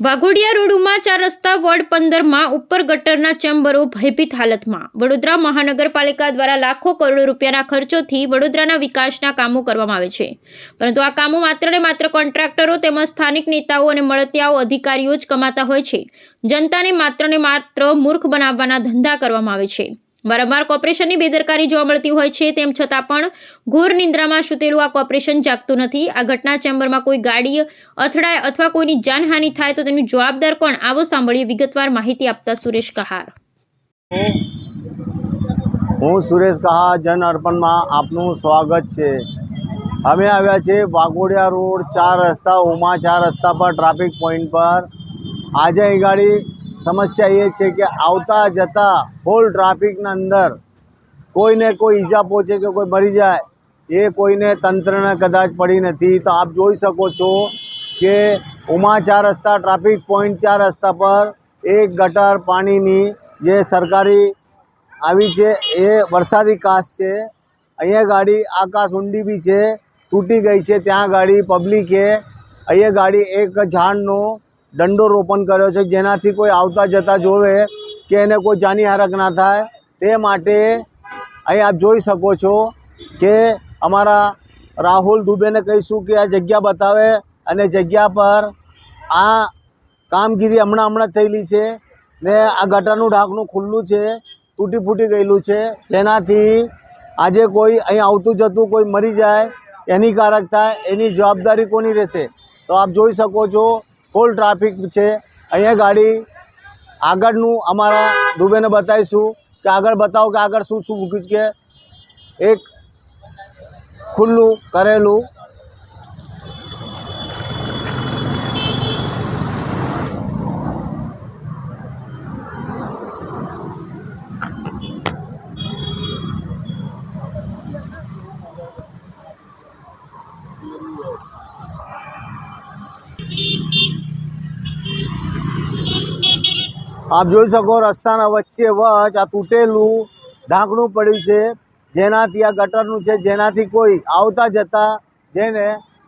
Waghodia road ઉમાચાર રસ્તા ward પંદરમાં ઉપર ગટરના ચેમ્બરો ભયભીત હાલતમાં. વડોદરા મહાનગરપાલિકા દ્વારા લાખો કરોડો રૂપિયાના ખર્ચોથી વડોદરાના વિકાસના કામો કરવામાં આવે છે. પરંતુ આ કામો માત્ર ને માત્ર કોન્ટ્રાક્ટરો તેમજ સ્થાનિક નેતાઓ અને મળતિયાઓ અધિકારીઓ જ કમાતા હોય છે. જનતાને માત્ર ને માત્ર મૂર્ખ બનાવવાના ધંધા કરવામાં આવે છે. વારંવાર કોર્પોરેશનની બેદરકારી જોવા મળતી હોય છે, તેમ છતાં પણ ઘોર નિંદ્રામાં સૂતેલું આ કોર્પોરેશન જાગતું નથી. આ ઘટના ચેમ્બરમાં કોઈ ગાડી અથડાય અથવા કોઈની જાનહાનિ થાય તો તેનું જવાબદાર કોણ? આવો સાંભળીએ વિગતવાર માહિતી આપતા સુરેશ કહાર. હું સુરેશ કહા જન અર્પણમાં આપનું સ્વાગત છે. અમે આવ્યા છીએ વાઘોડિયા રોડ ચાર રસ્તા, ઉમા ચાર રસ્તા પર ટ્રાફિક પોઈન્ટ પર. આજે અહીં ગાડી સમસ્યા એ છે કે આવતા જતા હોલ ટ્રાફિકના અંદર કોઈને કોઈ ઈજા પહોંચે કે કોઈ મરી જાય, એ કોઈને તંત્રને કદાચ પડી નથી. તો આપ જોઈ શકો છો કે ઉમા ચાર રસ્તા ટ્રાફિક પોઈન્ટ ચાર રસ્તા પર એક ગટર પાણીની જે સરકારી આવી છે, એ વરસાદી કાશ છે. અહીંયા ગાડી આકાશ ઊંડી બી છે, તૂટી ગઈ છે, ત્યાં ગાડી પબ્લિકે અહીંયા ગાડી એક ઝાડનો દંડો રોપણ કર્યો છે, જેનાથી કોઈ આવતા જતા જોવે કે એને કોઈ જાની હારક ના થાય. તે માટે અહીં આપ જોઈ શકો છો કે અમારા રાહુલ દુબેને કહીશું કે આ જગ્યા બતાવે અને જગ્યા પર આ કામગીરી હમણાં હમણાં થયેલી છે ને આ ગટરનું ઢાંકણું ખુલ્લું છે, તૂટી ફૂટી ગયેલું છે. જેનાથી આજે કોઈ અહીં આવતું જતું કોઈ મરી જાય, એની કારક થાય, એની જવાબદારી કોની રહેશે? તો આપ જોઈ શકો છો ફૂલ ટ્રાફિક છે. અહીંયા ગાડી આગળનું અમારા દુબેને બતાવીશું કે આગળ બતાવો કે આગળ શું શું મૂક્યું છે. કે એક ખુલ્લું કરેલું આપ જોઈ શકો રસ્તાના વચ્ચે વચ આ તૂટેલું ઢાંકણું પડ્યું છે. જેનાથી આ ગટરનું છે. જેનાથી કોઈ આવતા જતા જેને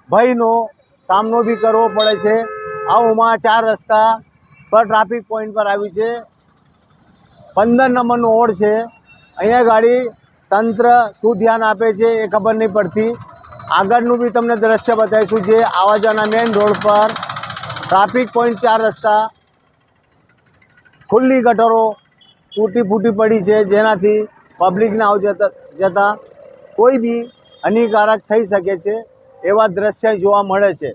ભયનો સામનો બી કરવો પડે છે. આ ચાર રસ્તા પર ટ્રાફિક પોઈન્ટ પર આવ્યું છે. પંદર નંબરનો ઓડ છે. અહીંયા ગાડી તંત્ર શું ધ્યાન આપે છે એ ખબર નહીં પડતી. આગળનું બી તમને દ્રશ્ય બતાવીશું જે આવા જવાના મેઇન રોડ પર ટ્રાફિક પોઈન્ટ ચાર રસ્તા ખુલ્લી ગટરો તૂટી ફૂટી પડી છે, જેનાથી પબ્લિકને આવ જતા, જતાં કોઈ બી હાનિકારક થઈ શકે છે, એવા દ્રશ્ય જોવા મળે છે.